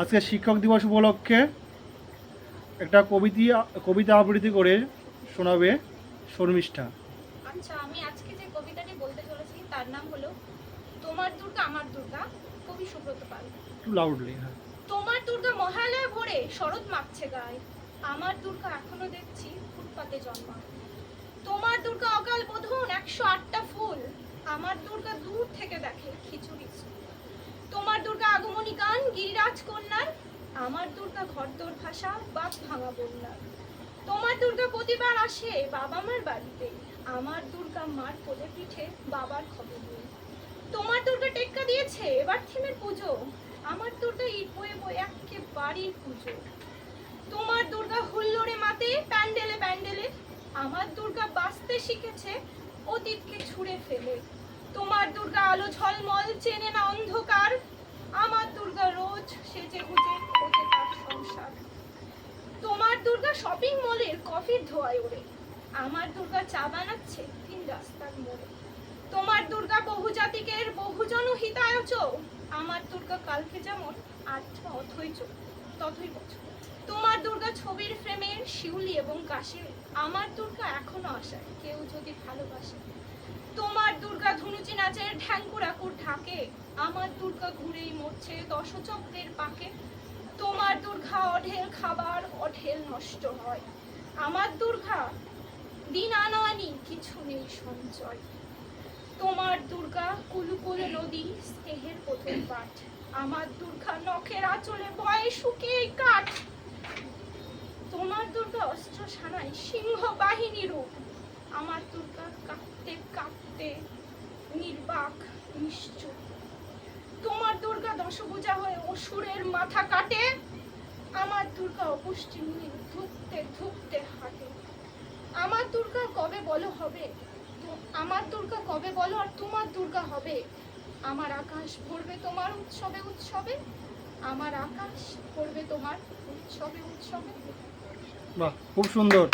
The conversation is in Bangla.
আজকে শিক্ষক দিবস উপলক্ষে একটা কবিতা কবিতা আবৃত্তি করে শোনাবে শর্মিষ্ঠা। আচ্ছা আমি আজকে যে কবিতাটি বলতে চলেছি তার নাম হলো তোমার দুর্গা আমার দুর্গা কবি সুব্রত পাল। একটু লাউডলি হ্যাঁ। তোমার দুর্গা মহালয়া ভোরে শরৎ মাখছে গায়ে আমার দুর্গা এখনও দেখছি ফুটপাতে জন্মা। তোমার দুর্গা অকাল বোধন একশো আটটা ফুল আমার দুর্গা দূর থেকে দেখে খিচুড়ি। তোমার দুর্গা আগমনী গান, গিরিরাজ কন্যার, আমার দুর্গা ঘরদোর ভাষা, বাপ ভাঙা বন্যার। তোমার দুর্গা প্রতিবার আসে বাবা মার বাড়িতে, আমার দুর্গা মার কোলে পিঠে বাবার খবর নেই। তোমার দুর্গা টেক্কা দিয়েছে এবার থিমের পুজো, আমার দুর্গা ইট বয়ে বয়ে বাড়ির পুজো। তোমার দুর্গা হুল্লোড়ে মাতে প্যান্ডেলে প্যান্ডেলে, আমার দুর্গা বাঁচতে শিখেছে অতীতকে ছুঁড়ে ফেলে। তোমার দুর্গা আলো শপিং মলের কফির ধোয়ায় ওড়ে। আমার দুর্গা চা বানাচ্ছে তিন রাস্তার মোড়ে। তোমার দুর্গা বহুজাতিকের বহুজন হিতায়চ। আমার দুর্গা কালকে যেমন আর্থ অথৈচ তথই বছর। তোমার দুর্গা ছবির ফ্রেমের শিউলি এবং কাশে। আমার দুর্গা এখনও আসায় কেউ যদি ভালোবাসে। তোমার দুর্গা ধুনুচি নাচের ঢ্যাঙ্কুরাকুর ঢাকে। আমার দুর্গা ঘুরেই মরছে দশচক্রের পাকে। তোমার দুর্গা অঢেল খাবার অঢেল নষ্ট হয় আমার দুর্গা দিন আনানি কিছু নেই সঞ্চয়। তোমার দুর্গা কুলুকুল নদী স্নেহের প্রথম পাঠ। আমার দুর্গা নখের আঁচলে বয়ে শুকিয়ে কাঠ। তোমার দুর্গা অস্ত্র সানাই সিংহ বাহিনী রূপ। আমার দুর্গা কাঁপতে কাঁপতে নির্বাক, নিশ্চুপ। তোমার দুর্গা অসুরের মাথা কাটে, আমার দুর্গা অপুষ্টি নিয়ে ধুকতে ধুকতে হাঁটে। আমার দুর্গা কবে বলো হবে? আমার দুর্গা কবে বলো আর তোমার দুর্গা হবে? আমার আকাশ ভরবে তোমার উৎসবে উৎসবে, আমার আকাশ ভরবে তোমার উৎসবে উৎসবে। বাহ, খুব সুন্দর।